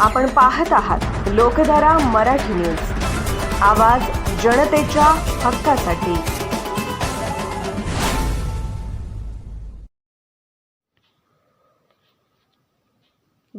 आपण पाहत आहात लोकधारा मराठी न्यूज. आवाज जनतेच्या हक्कासाठी.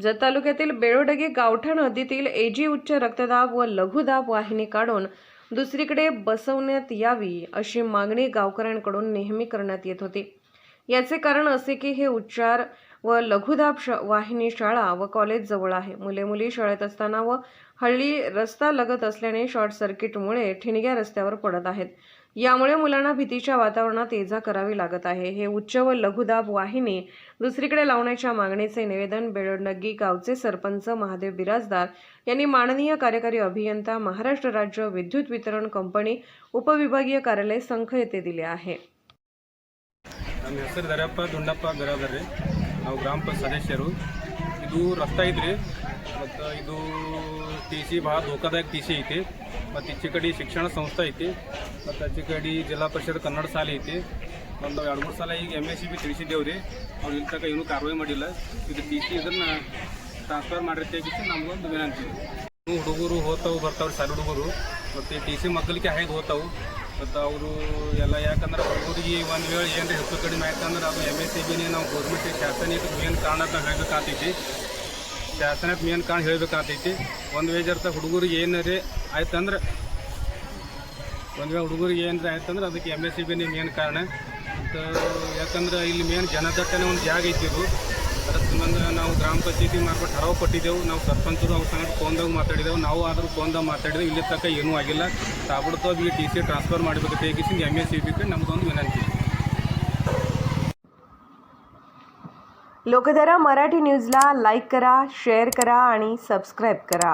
जत तालुक्यातील बेळोडगे गावठाण हद्दीतील एजी उच्च रक्तदाब व लघुदाब वाहिनी काढून दुसरीकडे बसवण्यात यावी अशी मागणी गावकऱ्यांकडून नेहमी करण्यात येत होती. याचे कारण असे की हे उच्चार व लघुदाब श वाहिनी शाळा व कॉलेज जवळ आहे. मुले मुली शाळेत असताना व हल्ली रस्ता लगत असल्याने शॉर्ट सर्किटमुळे ठिणग्या रस्त्यावर पडत आहेत. यामुळे मुलांना भीतीच्या वातावरणात ये जा करावी लागत आहे. हे उच्च व लघुदाब वाहिनी दुसरीकडे लावण्याच्या मागणीचे निवेदन बेळडनग्गी गावचे सरपंच महादेव बिराजदार यांनी माननीय कार्यकारी अभियंता महाराष्ट्र राज्य विद्युत वितरण कंपनी उपविभागीय कार्यालय संख येथे दिले आहे. ನಾವು ಗ್ರಾಮ ಸದಸ್ಯರು. ಇದು ರಸ್ತೆ ಐತ್ರಿ ಮತ್ತು ಇದು ಟಿ ಸಿ ಭಾಳ ಧೋಕಾದಾಯಕ ಟಿ ಸಿ ಐತಿ. ಮತ್ತು ಈಚೆ ಕಡೆ ಶಿಕ್ಷಣ ಸಂಸ್ಥೆ ಐತಿ. ಮತ್ತು ಆಚೆ ಕಡೆ ಜಿಲ್ಲಾ ಪರಿಷತ್ ಕನ್ನಡ ಶಾಲೆ ಐತಿ. ಒಂದು ಎರಡು ಮೂರು ಸಲ ಈಗ ಎಂ ಎಸ್ ಸಿ ಬಿ ತಿಳಿಸಿದ್ದೇವೆ ರೀ ಅವ್ರು ಇಲ್ಲಿ ತನಕ ಏನೂ ಕಾರ್ವಾಯಿ ಮಾಡಿಲ್ಲ. ಇದು ಟಿ ಸಿ ಇದನ್ನು ಟ್ರಾನ್ಸ್ಫರ್ ಮಾಡಿರ್ತೇವೆ ನಮಗೊಂದು ವಿನಂತಿ. ಹುಡುಗರು ಹೋಗ್ತಾವೆ ಬರ್ತಾವ್ರಿ ಸರ್ ಹುಡುಗರು. ಮತ್ತು ಟಿ ಸಿ ಮಕ್ಕಳಿಗೆ ಹೇಗೆ ಹೋಗ್ತಾವು. ಮತ್ತು ಅವರು ಎಲ್ಲ ಯಾಕಂದ್ರೆ ಹುಡುಗರಿಗೆ ಒಂದು ವೇಳೆ ಏನು ಹೆಚ್ಚು ಕಡಿಮೆ ಆಯ್ತಂದ್ರೆ ಅದು ಎಂ ಎಸ್ ಸಿ ಬಿನೇ ನಾವು ಗೌರ್ಮೆಂಟ್ ಶಾಸನಿಕ ಮೇನ್ ಕಾರಣ ಅಂತ ಹೇಳಬೇಕಾಗ್ತೈತಿ ಶಾಸನಕ್ಕೆ ಮೇನ್ ಕಾರಣ ಹೇಳಬೇಕಾಗ್ತೈತಿ ಒಂದು ವೇಜ್ ಅರ್ಥ ಹುಡುಗರಿಗೆ ಏನಾರೇ ಆಯ್ತಂದ್ರೆ, ಒಂದು ವೇಳೆ ಹುಡುಗರಿಗೆ ಏನಾರ ಆಯ್ತಂದ್ರೆ ಅದಕ್ಕೆ ಎಂ ಎಸ್ ಸಿ ಬಿನೇ ಮೇನ್ ಕಾರಣ. ಮತ್ತು ಯಾಕಂದ್ರೆ ಇಲ್ಲಿ ಮೇನ್ ಜನದಟ್ಟನೆ ಒಂದು ಜಾಗ ಐತಿ ಇದು. ಅದರ ಸಂಬಂಧ ನಾವು ಗ್ರಾಮ ಪಂಚಾಯತಿ ಮಾರ್ಫಟ್ ಹರವು ಕೊಟ್ಟಿದ್ದೆವು ನಾವು ಸರ್ಪಂಚರು ಅವ್ರ ಸಂಗಡ ಫೋನ್ದಾಗ ಮಾತಾಡಿದೆವು ನಾವು ಆದರೂ ಫೋನ್ದಾಗ ಮಾತಾಡಿದೆವು ಇಲ್ಲಿ ತನಕ ಏನೂ ಆಗಿಲ್ಲ ತಾಬಡ್ತಾವ್ ಈ ಟಿ ಸಿ ಟ್ರಾನ್ಸ್ಫರ್ ಮಾಡಬೇಕು ತೆಗಿಸಿಂದ ಎಮ್ ಎಸ್ ಸಿ ಬಿಗೆ ನಮ್ಮದೊಂದು ವಿನಂತಿ लोकधारा मराठी न्यूजला लाईक करा शेअर करा आणि सबस्क्राईब करा